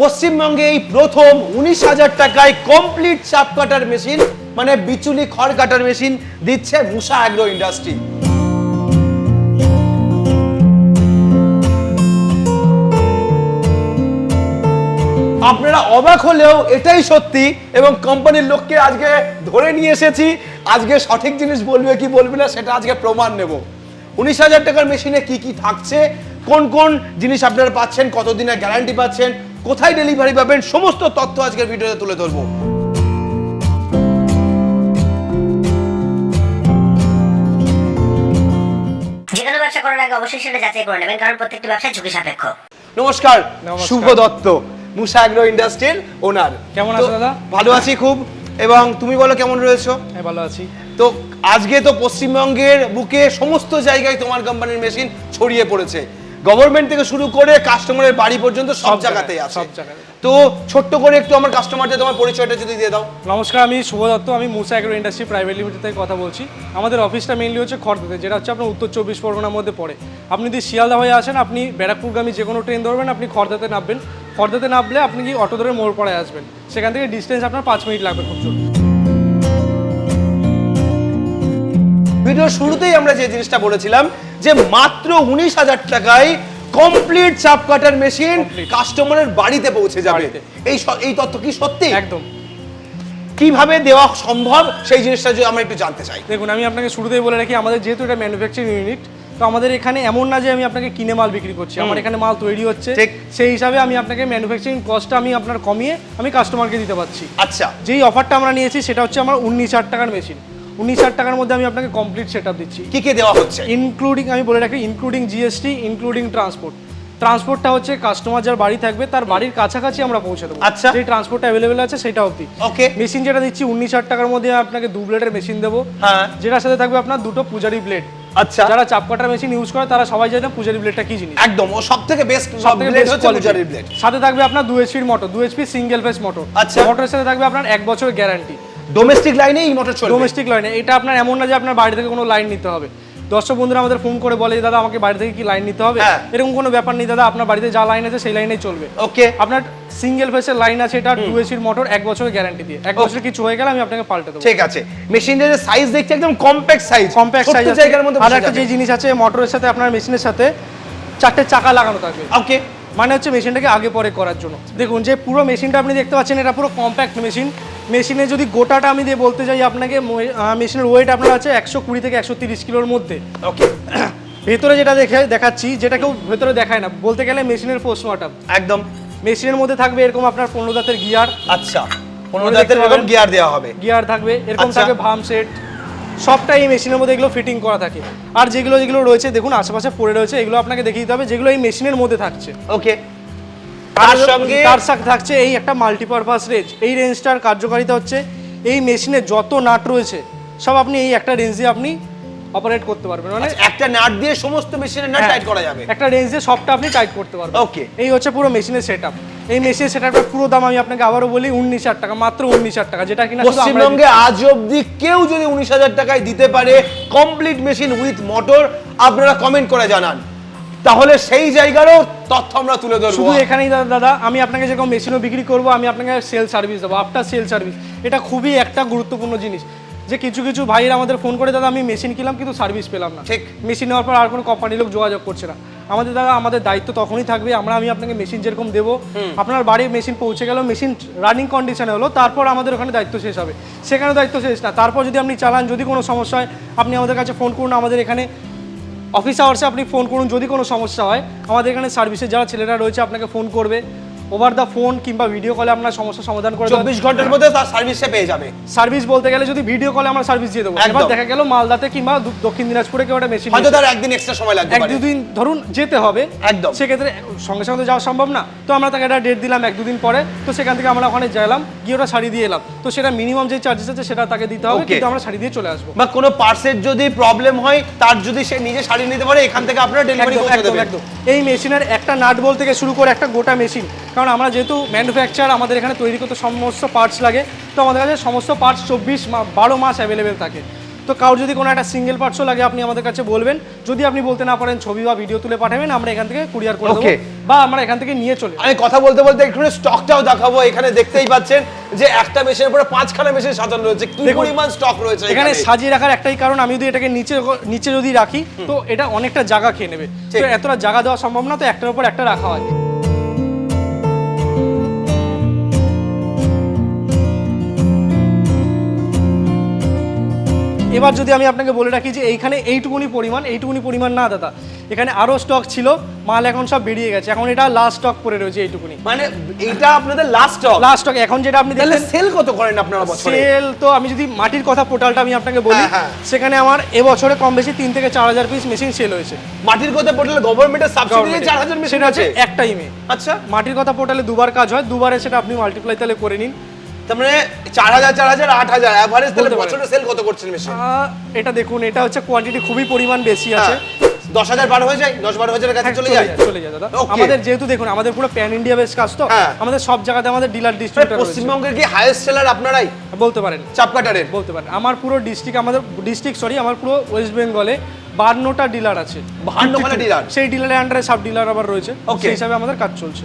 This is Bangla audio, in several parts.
পশ্চিমবঙ্গে এই প্রথম উনিশ হাজার টাকায় কমপ্লিট চাপ কাটার মেশিন মানে বিচুলি খড় কাটার মেশিন দিচ্ছে মুসা অ্যাগ্রো ইন্ডাস্ট্রি আপনারা অবাক হলেও এটাই সত্যি এবং কোম্পানির লোককে আজকে ধরে নিয়ে এসেছি। আজকে সঠিক জিনিস বলবে কি বলবে না সেটা আজকে প্রমাণ নেব। উনিশ হাজার টাকার মেশিনে কি কি থাকছে? কোন কোন জিনিস আপনারা পাচ্ছেন? কতদিনের গ্যারান্টি পাচ্ছেন? কোথায় ডেলিভারি পাবেন সমস্ত তথ্য আজকের ভিডিওতে তুলে ধরবো। যে কোনো ব্যবসা করার আগে অবশ্যই সেটা যাচাই করে নেবেন কারণ প্রত্যেকটি ব্যবসা ঝুঁকি সাপেক্ষ। নমস্কার নমস্কার। শুভ দত্ত মুসা অ্যাগ্রো ইন্ডাস্ট্রির ওনার কেমন আছো দাদা? ভালো আছি খুব এবং তুমি বলো কেমন রয়েছো? হ্যাঁ ভালো আছি। তো আজকে তো পশ্চিমবঙ্গের বুকে সমস্ত জায়গায় তোমার কোম্পানির মেশিন ছড়িয়ে পড়েছে। গভর্নমেন্ট থেকে শুরু করে কাস্টমারের বাড়ি পর্যন্ত সব জায়গায়, আছে। সব জায়গায়। তো ছোট্ট করে একটু আমার কাস্টমারদের তোমার পরিচয়টা যদি দিয়ে দাও। নমস্কার আমি শুভ দত্ত আমি Musa agro industry private limited থেকে কথা বলছি। আমাদের অফিসটা মেইনলি হচ্ছে খড়দাতে যেটা হচ্ছে আপনার উত্তর চব্বিশ পরগনার মধ্যে পড়ে। আপনি যদি শিয়ালদা হয়ে আসেন আপনি ব্যারাকপুরগামী যে কোনো ট্রেন ধরবেন আপনি খড়দাতে নামবেন। খড়দাতে নামলে আপনি কি অটো ধরে মোড় পাড়ায় আসবেন। সেখান থেকে ডিস্টেন্স আপনার পাঁচ মিনিট লাগবে খুব জোর ভিডিওর শুরুতেই আমরা যে জিনিসটা বলেছিলাম যে মাত্র উনিশ হাজার টাকায় কমপ্লিট চাপ কাটার মেশিন কাস্টমারের বাড়িতে পৌঁছে যাবে। এই এই তথ্য কি সত্যি? একদম। কীভাবে দেওয়া সম্ভব? সেই জিনিসটা যদি আমরা একটু জানতে চাই। দেখুন আমি আপনাকে শুরুতেই বলে রাখি আমাদের যেহেতু এটা ম্যানুফ্যাকচারিং ইউনিট তো আমাদের এখানে এমন না যে আমি আপনাকে কিনে মাল বিক্রি করছি। আমার এখানে মাল তৈরি হচ্ছে। সেই হিসাবে আমি আপনাকে ম্যানুফ্যাকচারিং কস্টটা আমি আপনার কমিয়ে আমি কাস্টমারকে দিতে পারছি। আচ্ছা। যেই অফারটা আমরা নিয়েছি সেটা হচ্ছে আমার উনিশ হাজার টাকার মেশিন উনিশ হাজার টাকার মধ্যে আমি আপনাকে কমপ্লিট সেট দিচ্ছি। কি কি দেওয়া হচ্ছে? ইনক্লুডিং আমি বলে রাখি ইনক্লুডিং জিএসটি ইনক্লুডিং ট্রান্সপোর্ট ট্রান্সপোর্টটা হচ্ছে কাস্টমার যার বাড়ি থাকবে তার বাড়ির কাছাকাছি আমরা পৌঁছে দেবো। আচ্ছা। যে ট্রান্সপোর্টটা অ্যাভেলেবেল আছে সেটা অবধি। ওকে মেশিন যেটা দিচ্ছি উনিশ হাজার টাকার মধ্যে আপনাকে দু ব্লেডের মেশিন দেবো। হ্যাঁ। যেটার সাথে থাকবে আপনার দুটো পূজারি ব্লেড আচ্ছা। যারা চাপ কাটার মেশিন ইউজ করে তারা সবাই জানে পূজারি ব্লেডটা কি জিনিস। একদম ও সব থেকে বেস্ট সবথেকে হচ্ছে quality। ব্লেড সাথে থাকবে আপনার দু এইচপির মোটর দু এইচপি সিঙ্গেল ফেস মোটর আচ্ছা। মোটরের সাথে থাকবে আপনার এক বছর গ্যারান্টি ডোমেস্টিক লাইনে এই মোটর চলবে। ডোমেস্টিক লাইনে এটা আপনার এমন না যে আপনার বাড়ি থেকে কোনো লাইন নিতে হবে। দর্শক বন্ধুরা আমাদের ফোন করে বলে দাদা আমাকে বাড়ি থেকে কি লাইন নিতে হবে? হ্যাঁ। এরকম কোনো ব্যাপার নেই দাদা। আপনার বাড়িতে যা লাইন আছে সেই লাইনেই চলবে। ওকে আপনার সিঙ্গেল ফেসের লাইন আছে এটা টু এসির মোটর এক বছরের গ্যারান্টি দিয়ে। এক বছর কিছু হয়ে গেলে আমি আপনাকে পাল্টে দেবো। ঠিক আছে। মেশিনের যে সাইজ দেখছি একদম কম্প্যাক্ট সাইজ কম্প্যাক্ট সাইজ আর একটা যে জিনিস আছে মোটরের সাথে আপনার মেশিনের সাথে চারটে চাকা লাগানো থাকবে। ওকে মানে হচ্ছে মেশিনটাকে আগে পরে করার জন্য। দেখুন যে পুরো মেশিনটা আপনি দেখতে পাচ্ছেন এটা পুরো কম্প্যাক্ট মেশিন মেশিনে যদি গোটাটা আমি দিয়ে বলতে যাই আপনাকে মেশিনের ওয়েট আপনার আছে একশো কুড়ি থেকে একশো তিরিশ কিলোর মধ্যে। ওকে ভেতরে যেটা দেখে দেখাচ্ছি যেটা কেউ ভেতরে দেখায় না। বলতে গেলে মেশিনের পোস্টমর্টম একদম। মেশিনের মধ্যে থাকবে এরকম আপনার পনেরো দাঁতের গিয়ার আচ্ছা। পনেরো দাঁতের। গিয়ার দেওয়া হবে। গিয়ার থাকবে এরকম আচ্ছা। থাকবে ভাম সেট সবটা এই মেশিনের মধ্যে এগুলো ফিটিং করা থাকে। আর যেগুলো যেগুলো রয়েছে দেখুন আশেপাশে পড়ে রয়েছে এগুলো আপনাকে দেখিয়ে দিতে হবে যেগুলো এই মেশিনের মধ্যে থাকছে। ওকে তার সঙ্গে তার সাথে থাকছে এই একটা মাল্টিপারপাস রেঞ্জ এই রেঞ্জটার কার্যকারিতা হচ্ছে এই মেশিনে যত নাট রয়েছে সব আপনি এই একটা রেঞ্জে আপনি অপারেট করতে পারবেন মানে আচ্ছা, একটা নাট দিয়ে সমস্ত মেশিনের নাট হ্যাঁ, টাইট করা যাবে। একটা রেঞ্জ দিয়ে সবটা আপনি টাইট করতে পারবেন। Okay. এই হচ্ছে পুরো মেশিনের সেটআপ এই মেশিনের সেটআপের পুরো দাম আমি আপনাকে আবারও বলি উনিশ হাজার টাকা মাত্র উনিশ হাজার টাকা যেটা কিনা পশ্চিমবঙ্গে আজ অবধি কেউ যদি উনিশ হাজার টাকায় দিতে পারে কমপ্লিট মেশিন উইথ মোটর আপনারা কমেন্ট করে জানান। তাহলে সেই জায়গারও তথ্য আমরা তুলে ধরবো। শুধু এখানেই দাদা দাদা আমি আপনাকে যেরকম মেশিনও বিক্রি করবু আমি আপনাকে সেল সার্ভিস দেবো আফটার সেল সার্ভিস এটা খুবই একটা গুরুত্বপূর্ণ জিনিস। যে কিছু কিছু ভাইয়েরা আমাদের ফোন করে দাদা আমি মেশিন কিনলাম কিন্তু সার্ভিস পেলাম না। ঠিক। মেশিন নেওয়ার পর আর কোনো কোম্পানির লোক যোগাযোগ করছে না। আমাদের দাদা আমাদের দায়িত্ব তখনই থাকবে আমরা আমি আপনাকে মেশিন যেরকম দেবো আপনার বাড়ির মেশিন পৌঁছে গেল মেশিন রানিং কন্ডিশনে হলো তারপর আমাদের ওখানে দায়িত্ব শেষ হবে। সেখানে দায়িত্ব শেষ না। তারপর যদি আপনি চালান যদি কোনো সমস্যা হয় আপনি আমাদের কাছে ফোন করুন আমাদের এখানে অফিস আওয়ার্সে আপনি ফোন করুন যদি কোনো সমস্যা হয় আমাদের এখানে সার্ভিসের যারা ছেলেরা রয়েছে আপনাকে ফোন করবে। ওভার দ্য ফোন কিংবা ভিডিও কলে আপনার সমস্যার সমাধান করে চব্বিশ ঘণ্টার মধ্যে তার সার্ভিসে পেয়ে যাবে। সার্ভিস বলতে গেলে যদি ভিডিও কলে আমরা সার্ভিস দিয়ে দেবো। একবার দেখা গেল মালদাতে কিংবা দক্ষিণ দিনাজপুরে কেউ একটা মেশিন হয়তো তার একদিন এক্সট্রা সময় লাগবে এক দুদিন ধরুন যেতে হবে। একদম। সেক্ষেত্রে সঙ্গে সঙ্গে তো যাওয়া সম্ভব না। তো আমরা তাকে একটা ডেট দিলাম এক দুদিন পরে। তো সেখান থেকে আমরা ওখানে গেলাম গিয়ে ওটা শাড়ি দিয়ে এলাম। তো সেটা মিনিমাম যে চার্জেস আছে সেটা তাকে দিতে হবে কিন্তু আমরা শাড়ি দিয়ে চলে আসব। বা কোনো পার্সের যদি প্রবলেম হয় তার যদি সে নিজে শাড়ি নিতে পারে এখান থেকে আপনারা ডেলিভারি একদম দেবেন। একদম। এই মেশিনের একটা নাট বল থেকে শুরু করে একটা গোটা মেশিন কারণ আমরা যেহেতু ম্যানুফ্যাকচার আমাদের এখানে তৈরি করতে সমস্ত পার্টস লাগে। তো আমাদের কাছে সমস্ত পার্টস চব্বিশ বারো মাস অ্যাভেলেবেল থাকে। তো কারোর যদি কোনো একটা সিঙ্গেল পার্টসও লাগে আপনি আমাদের কাছে বলবেন। যদি আপনি বলতে না পারেন ছবি বা ভিডিও তুলে পাঠাবেন আমরা এখান থেকে কুরিয়ার করে দেবো বা আমরা এখান থেকে নিয়ে চলে আমি কথা বলতে বলতে একটু স্টকটাও দেখাবো। এখানে দেখতেই পাচ্ছেন যে একটা মেশিনের উপরে পাঁচখানা মেশিন সাজানো রয়েছে। কি পরিমাণ স্টক রয়েছে এখানে? সাজিয়ে রাখার একটাই কারণ আমি যদি এটাকে নিচে নিচে যদি রাখি তো এটা অনেকটা জায়গা খেয়ে নেবে। তো এতটা জায়গা দেওয়া সম্ভব না তো একটার উপর একটা রাখা হয়। এবার যদি আমি আপনাকে বলে রাখি যে এইখানে এইটুকুনি পরিমাণ এইটুকুনি পরিমাণ না দাদা এখানে আরও স্টক ছিল মাল এখন সব বেরিয়ে গেছে। এখন এটা লাস্ট স্টক পড়ে রয়েছে এইটুকুনি। মানে এটা আপনাদের লাস্ট স্টক লাস্ট স্টক এখন যেটা আপনি দেখলেন সেল কত করেন আপনারা বছরে? সেল তো আমি যদি মাটির কথা পোর্টালটা আমি আপনাকে বলি হ্যাঁ, হ্যাঁ। সেখানে আমার এবছরে কম বেশি তিন থেকে চার হাজার পিস মেশিন সেল হয়েছে। মাটির কথা পড়লে গভর্নমেন্টের সাবসিডি চার হাজার মেশিন আছে? এক টাইমে আচ্ছা। মাটির কথা পোর্টালে দুবার কাজ হয় দুবারে সেটা আপনি মাল্টিপ্লাই তাহলে করে নিন। তার মানে চার হাজার চার হাজার আট হাজার অ্যাভারেজ তাহলে বছরে সেল কত করছেন মেশিন এটা দেখুন এটা হচ্ছে কোয়ান্টিটি খুবই পরিমাণ বেশি আছে। দশ হাজার বার হয়ে যায় দশ বারো হাজারের কাছে হ্যাঁ, চলে যায়? চলে যায় দাদা। আমাদের যেহেতু দেখুন আমাদের পুরো প্যান ইন্ডিয়া বেস কাজ তো হ্যাঁ। আমাদের সব জায়গাতে আমাদের ডিলার মানে ডিস্ট্রিবিউটর পশ্চিমবঙ্গের কি হাইয়েস্ট সেলার আপনারাই? বলতে পারেন। চাপকাটারের বলতে পারেন। আমার পুরো ডিস্ট্রিক্ট আমাদের ডিস্ট্রিক্ট সরি আমার পুরো ওয়েস্ট বেঙ্গলে বান্নটা ডিলার আছে। 52 dealer? সেই ডিলারের আন্ডারে সাব ডিলার আবার রয়েছে. সেই হিসাবে আমাদের কাজ চলছে।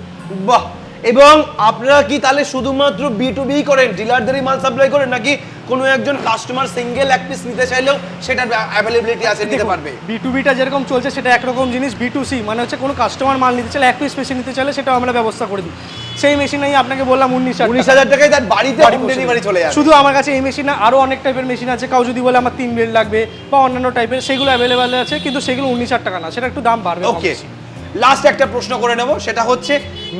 বাহ। এবং আপনারা কি তাহলে শুধুমাত্র বি টু বি করেন? ডিলারদেরই মাল সাপ্লাই করেন নাকি কোনো একজন কাস্টমার সিঙ্গেল এক পিস নিতে চাইলেও সেটার অ্যাভেলেবিলিটি আছে নিতে পারবে? বি টু বিটা যেরকম চলছে সেটা একরকম জিনিস বি টু সি মানে হচ্ছে কোনো কাস্টমার মাল নিতে চাইলে এক পিস মেশিন নিতে চাইলে সেটা আমরা ব্যবস্থা করে দিই। সেই মেশিন আমি আপনাকে বললাম উনিশ উনিশ হাজার টাকায় তার বাড়িতে হোম ডেলিভারি চলে যাবে। শুধু আমার কাছে এই মেশিন না আরও অনেক টাইপের মেশিন আছে। কাউ যদি বলে আমার তিন বেড লাগবে বা অন্যান্য টাইপের সেগুলো অ্যাভেলেবেল আছে কিন্তু সেগুলো উনিশ হাজার টাকা না সেটা একটু দাম বাড়বে ওকে। লাস্ট একটা প্রশ্ন করে নেব সেটা হচ্ছে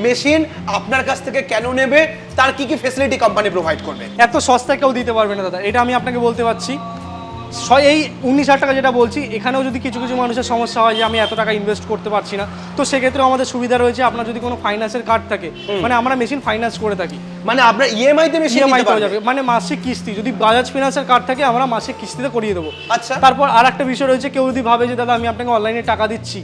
মেশিন আপনার কাছ থেকে কেন নেবে তার কি কি ফেসিলিটি কোম্পানি প্রোভাইড করবে? এত সস্তা কেউ দিতে পারবে না দাদা। এটা আমি আপনাকে বলতে পারছি। এই উনিশ হাজার টাকা যেটা বলছি এখানেও যদি কিছু কিছু মানুষের সমস্যা হয় যে আমি এত টাকা ইনভেস্ট করতে পারছি না তো সেক্ষেত্রেও আমাদের সুবিধা রয়েছে আপনার যদি কোনো ফাইন্যান্সের কার্ড থাকে। মানে আমরা মেশিন ফাইন্যান্স করে থাকি। মানে আপনার ইএমআই তে মেশিন ইএমআই করা যাবে। মানে মাসিক কিস্তি যদি বাজাজ ফিনান্সের কার্ড থাকে আমরা মাসিক কিস্তিতে করিয়ে দেবো। আচ্ছা। তারপর আর একটা বিষয় রয়েছে কেউ যদি ভাবে যে দাদা আমি আপনাকে অনলাইনে টাকা দিচ্ছি।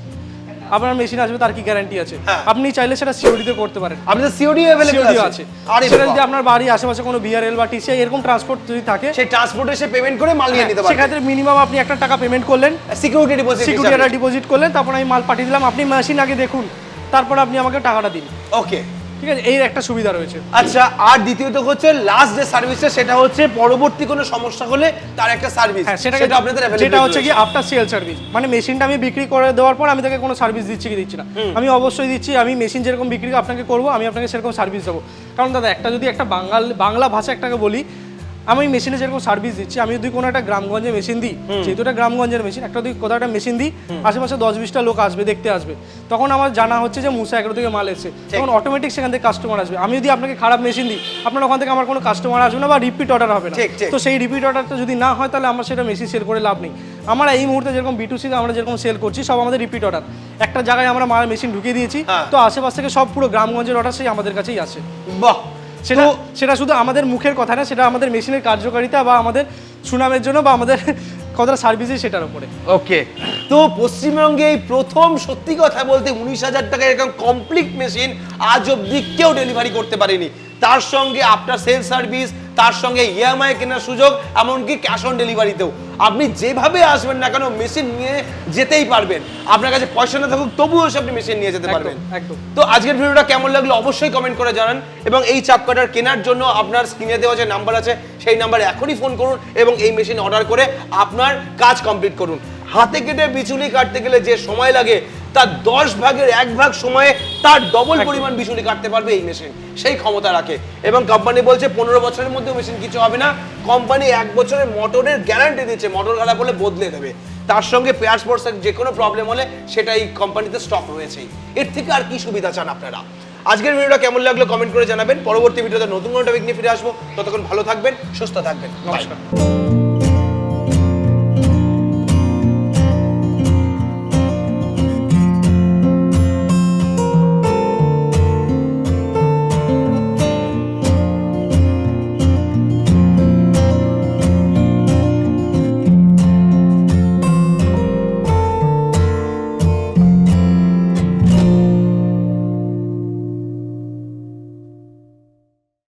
আপনার মেশিন আসবে তার কি গ্যারান্টি আছে? হ্যাঁ। আপনি চাইলে সেটা সিওডিতে করতে পারেন। আপনাদের সিওডি সিওডি আছে। আছে। আরে সেটা যদি আপনার বাড়ি আশেপাশে কোনো বিআরএল বা টিসি এরকম ট্রান্সপোর্ট যদি থাকে সেই ট্রান্সপোর্টে সে পেমেন্ট করে মাল নিয়ে নিতে পারবে। সেক্ষেত্রে মিনিমাম আপনি একটা টাকা পেমেন্ট করলেন। সিকিউরিটি ডিপোজিট সিকিউরিটি ডিপোজিট করলেন তারপর আমি মাল পাঠিয়ে দিলাম। আপনি মেশিন আগে দেখুন তারপর আপনি আমাকে টাকাটা দিন। ওকে ঠিক আছে? এই একটা সুবিধা রয়েছে। আচ্ছা আর দ্বিতীয়ত হচ্ছে লাস্ট যে সার্ভিসটা সেটা হচ্ছে পরবর্তী কোনো সমস্যা হলে তার একটা সার্ভিস হ্যাঁ সেটা সেটা আপনাদের সেটা হচ্ছে কি আফটার সেল সার্ভিস মানে মেশিনটা আমি বিক্রি করে দেওয়ার পর আমি তাকে কোনো সার্ভিস দিচ্ছি কি দিচ্ছি না। আমি অবশ্যই দিচ্ছি আমি মেশিন যেরকম বিক্রি আপনাকে করব আমি আপনাকে সেরকম সার্ভিস দেবো। কারণ দাদা একটা যদি একটা বাঙাল বাংলা ভাষা একটাকে বলি আমি মেশিনে যেরকম সার্ভিস দিচ্ছি আমি যদি কোনো একটা গ্রামগঞ্জে মেশিন দিই যেহেতু এটা গ্রামগঞ্জের মেশিন একটা যদি কোথাও একটা মেশিন দিই আশেপাশে দশ বিশটা লোক আসবে দেখতে আসবে। তখন আমার জানা হচ্ছে যে মুসা এগারো থেকে মাল এসেছে। তখন অটোমেটিক সেখান থেকে কাস্টমার আসবে। আমি যদি আপনাকে খারাপ মেশিন দিই আপনার ওখান থেকে আমার কোনো কাস্টমার আসবে না বা রিপিট অর্ডার হবে না। তো সেই রিপিট অর্ডারটা যদি না হয় তাহলে আমার সেটা মেশিন সেল করে লাভ নেই। আমরা এই মুহূর্তে যেরকম বিটুসি আমরা যেরকম সেল করছি সব আমাদের রিপিট অর্ডার একটা জায়গায় আমরা মাল মেশিন ঢুকিয়ে দিয়েছি হ্যাঁ। তো আশেপাশ থেকে সব পুরো গ্রামগঞ্জের অর্ডার সেই আমাদের কাছেই আসে বাহ! সেটা সেটা শুধু আমাদের মুখের কথা না সেটা আমাদের মেশিনের কার্যকারিতা বা আমাদের সুনামের জন্য বা আমাদের কতটা সার্ভিসই সেটার উপরে। ওকে তো পশ্চিমবঙ্গে এই প্রথম সত্যি কথা বলতে উনিশ হাজার টাকা এরকম কমপ্লিট মেশিন আজ অব্দি কেউ ডেলিভারি করতে পারেনি। তার সঙ্গে আফটার সেল সার্ভিস তার সঙ্গে ইএমআই কেনার সুযোগ এমনকি ক্যাশ অন ডেলিভারিতেও আপনি যেভাবে আসবেন না কেন মেশিন নিয়ে যেতেই পারবেন। আপনার কাছে পয়সা না থাকুক তবুও সে আপনি মেশিন নিয়ে যেতে পারবেন। তো আজকের ভিডিওটা কেমন লাগল অবশ্যই কমেন্ট করে জানান এবং এই চাপ কাটার কেনার জন্য আপনার স্ক্রিনে দেওয়া যে নাম্বার আছে সেই নাম্বারে এখনই ফোন করুন এবং এই মেশিন অর্ডার করে আপনার কাজ কমপ্লিট করুন। হাতে কেটে বিচুলি কাটতে গেলে যে সময় লাগে তার দশ ভাগের এক ভাগ সময়ে তার ডবল পরিমাণ বিচুলি কাটতে পারবে এই মেশিন সেই ক্ষমতা রাখে। এবং কোম্পানি বলছে পনেরো বছরের মধ্যে মেশিন কিছু হবে না। কোম্পানি এক বছরের মোটরের গ্যারান্টি দিচ্ছে মোটর খারাপ হলে বদলে দেবে। তার সঙ্গে পেয়ার স্পোর্টসের যে কোনো প্রবলেম হলে সেটা এই কোম্পানিতে স্টক রয়েছেই এর থেকে আর কি সুবিধা চান আপনারা? আজকের ভিডিওটা কেমন লাগল কমেন্ট করে জানাবেন। পরবর্তী ভিডিওতে নতুন কোনো টপিক নিয়ে ফিরে আসব। ততক্ষণ ভালো থাকবেন সুস্থ থাকবেন। নমস্কার।